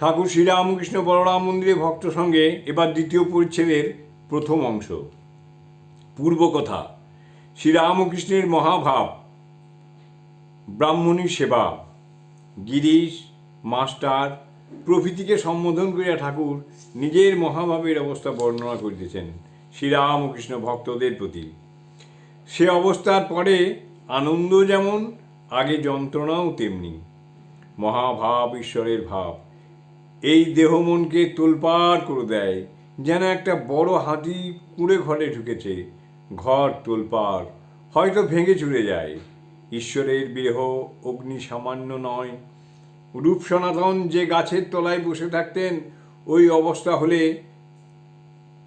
ঠাকুর শ্রীরামকৃষ্ণ বলরাম মন্দিরে ভক্ত সঙ্গে এবার দ্বিতীয় পরিচ্ছেদের প্রথম অংশ। পূর্বকথা, শ্রীরামকৃষ্ণের মহাভাব ব্রাহ্মণী সেবা, গিরিশ, মাস্টার প্রভৃতিকে সম্বোধন করিয়া ঠাকুর নিজের মহাভাবের অবস্থা বর্ণনা করিতেছেন শ্রীরামকৃষ্ণ ভক্তদের প্রতি। সে অবস্থার পরে আনন্দ যেমন, আগে যন্ত্রণাও তেমনি। মহাভাব ঈশ্বরের ভাব। এই দেহ মনকে তোলপাড় করে দেয়, যেন একটা বড় হাতি কুঁড়ে ঘরে ঢুকেছে। ঘর তোলপাড়, হয়তো ভেঙে চুরে যায়। ঈশ্বরের বিরহ অগ্নি সামান্য নয়। রূপ সনাতন যে গাছের তলায় বসে থাকতেন, ওই অবস্থা হলে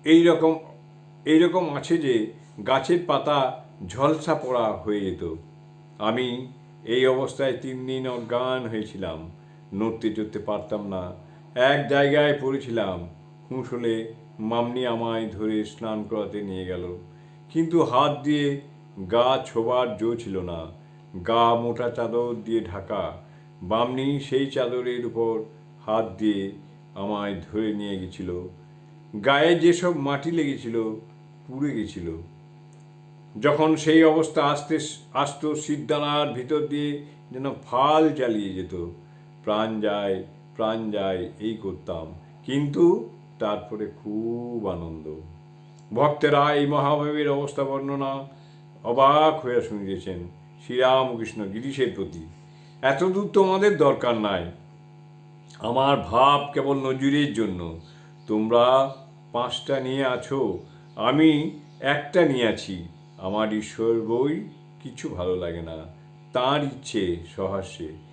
এই রকম এই রকম আছে যে গাছের পাতা ঝলসা পড়া হয়ে যেত। আমি এই অবস্থায় তিন দিন অজ্ঞান হয়েছিলাম। নড়তে চড়তে পারতাম না। এক জায়গায় পড়েছিলাম। হুঁশ হলে মামনি আমায় ধরে স্নান করাতে নিয়ে গেল। কিন্তু হাত দিয়ে গা ছোবার জো ছিল না। গা মোটা চাদর দিয়ে ঢাকা। বামনি সেই চাদরের উপর হাত দিয়ে আমায় ধরে নিয়ে গেছিল। গায়ে যেসব মাটি লেগেছিল, পুড়ে গেছিল। যখন সেই অবস্থা আসতে আসতো, সিদ্ধানার ভিতর দিয়ে যেন ফাল চালিয়ে যেত। প্রাণ যায় প্রাণ যায়, এই করতাম। কিন্তু তারপরে খুব আনন্দ। ভক্তেরা এই মহাভাবের অবস্থা বর্ণনা অবাক হয়ে শুনিয়েছেন শ্রীরামকৃষ্ণ গিরিশের প্রতি। এতদূর তোমাদের দরকার নাই। আমার ভাব কেবল নজুরের জন্য। তোমরা পাঁচটা নিয়ে আছো, আমি একটা নিয়ে আছি। আমার ঈশ্বর বই কিছু ভালো লাগে না। তার ইচ্ছে সহাস্যে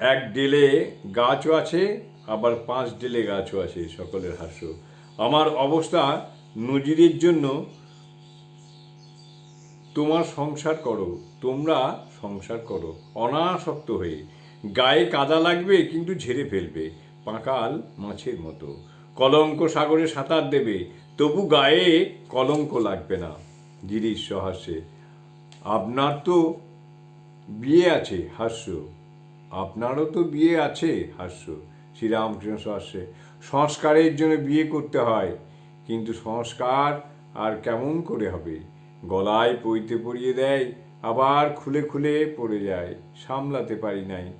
এক ডেলে গাছও আছে, আবার পাঁচ ডেলে গাছও আছে সকলের হাস্য। আমার অবস্থা নজিরের জন্য তোমার সংসার করো, তোমরা সংসার করো, অনাসক্ত হয়ে। গায়ে কাদা লাগবে, কিন্তু ঝেড়ে ফেলবে, পাঁকাল মাছের মতো। কলঙ্ক সাগরে সাঁতার দেবে, তবু গায়ে কলঙ্ক লাগবে না গিরিশ সহাস্যে আপনার তো বিয়ে আছে, হাস্য। আপনারও তো বিয়ে আছে, হাস্য। শ্রীরামকৃষ্ণ সহাস্যে সংস্কারের জন্য বিয়ে করতে হয়, কিন্তু সংস্কার আর কেমন করে হবে? গলায় পইতে পরিয়ে দেয়, আবার খুলে খুলে পড়ে যায়, সামলাতে পারি নাই।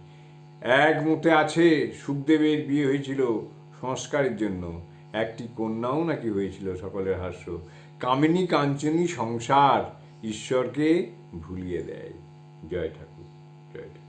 এক মতে আছে, সুখদেবের বিয়ে হয়েছিল সংস্কারের জন্য। একটি কন্যাও নাকি হয়েছিল সকলের হাস্য। কামিনী কাঞ্চনী সংসার ঈশ্বরকে ভুলিয়ে দেয়। জয় ঠাকুর জয় ঠাকুর।